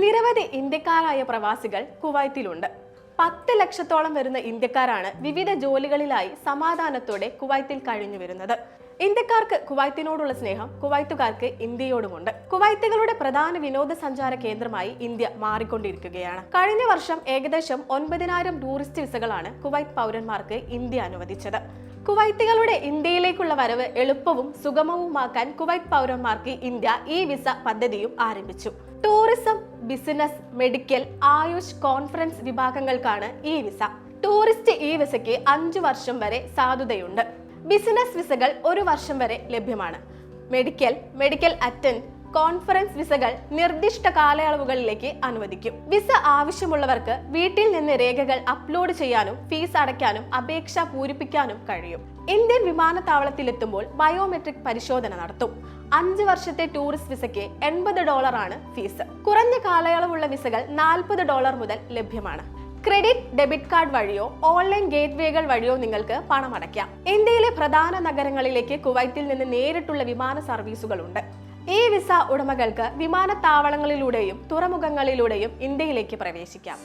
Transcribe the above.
നിരവധി ഇന്ത്യക്കാരായ പ്രവാസികൾ കുവൈത്തിലുണ്ട്. പത്ത് ലക്ഷത്തോളം വരുന്ന ഇന്ത്യക്കാരാണ് വിവിധ ജോലികളിലായി സമാധാനത്തോടെ കുവൈത്തിൽ കഴിഞ്ഞു വരുന്നത്. ഇന്ത്യക്കാർക്ക് കുവൈത്തിനോടുള്ള സ്നേഹം കുവൈത്തുകാർക്ക് ഇന്ത്യയോടുമുണ്ട്. കുവൈത്തുകളുടെ പ്രധാന വിനോദസഞ്ചാര കേന്ദ്രമായി ഇന്ത്യ മാറിക്കൊണ്ടിരിക്കുകയാണ്. കഴിഞ്ഞ വർഷം ഏകദേശം ഒൻപതിനായിരം ടൂറിസ്റ്റ് വിസകളാണ് കുവൈത്ത് പൗരന്മാർക്ക് ഇന്ത്യ അനുവദിച്ചത്. കുവൈത്തികളുടെ ഇന്ത്യയിലേക്കുള്ള വരവ് എളുപ്പവും സുഗമവുമാക്കാൻ കുവൈത്ത് പൗരന്മാർക്ക് ഇന്ത്യ ഈ വിസ പദ്ധതിയും ആരംഭിച്ചു. Tourism business medical Ayush conference വിഭാഗങ്ങൾക്കാണ് ഈ വിസ. ടൂറിസ്റ്റ് ഈ വിസയ്ക്ക് അഞ്ചു വർഷം വരെ സാധുതയുണ്ട്. ബിസിനസ് വിസകൾ ഒരു വർഷം വരെ ലഭ്യമാണ്. മെഡിക്കൽ മെഡിക്കൽ അറ്റൻഡ് കോൺഫറൻസ് വിസകൾ നിർദ്ദിഷ്ട കാലയളവുകളിലേക്ക് അനുവദിക്കും. വിസ ആവശ്യമുള്ളവർക്ക് വീട്ടിൽ നിന്ന് രേഖകൾ അപ്ലോഡ് ചെയ്യാനും ഫീസ് അടയ്ക്കാനും അപേക്ഷ പൂരിപ്പിക്കാനും കഴിയും. ഇന്ത്യൻ വിമാനത്താവളത്തിലെത്തുമ്പോൾ ബയോമെട്രിക് പരിശോധന നടത്തും. അഞ്ച് വർഷത്തെ ടൂറിസ്റ്റ് വിസയ്ക്ക് എൺപത് ആണ് ഫീസ് കുറഞ്ഞ കാലയളവുള്ള വിസകൾ നാൽപ്പത് ഡോളർ മുതൽ ലഭ്യമാണ്. ക്രെഡിറ്റ് ഡെബിറ്റ് കാർഡ് വഴിയോ ഓൺലൈൻ ഗേറ്റ്വേകൾ വഴിയോ നിങ്ങൾക്ക് പണം അടയ്ക്കാം ഇന്ത്യയിലെ പ്രധാന നഗരങ്ങളിലേക്ക് കുവൈത്തിൽ നിന്ന് നേരിട്ടുള്ള വിമാന സർവീസുകളുണ്ട് ഈ വിസ ഉടമകൾക്ക് വിമാനത്താവളങ്ങളിലൂടെയും തുറമുഖങ്ങളിലൂടെയും ഇന്ത്യയിലേക്ക് പ്രവേശിക്കാം.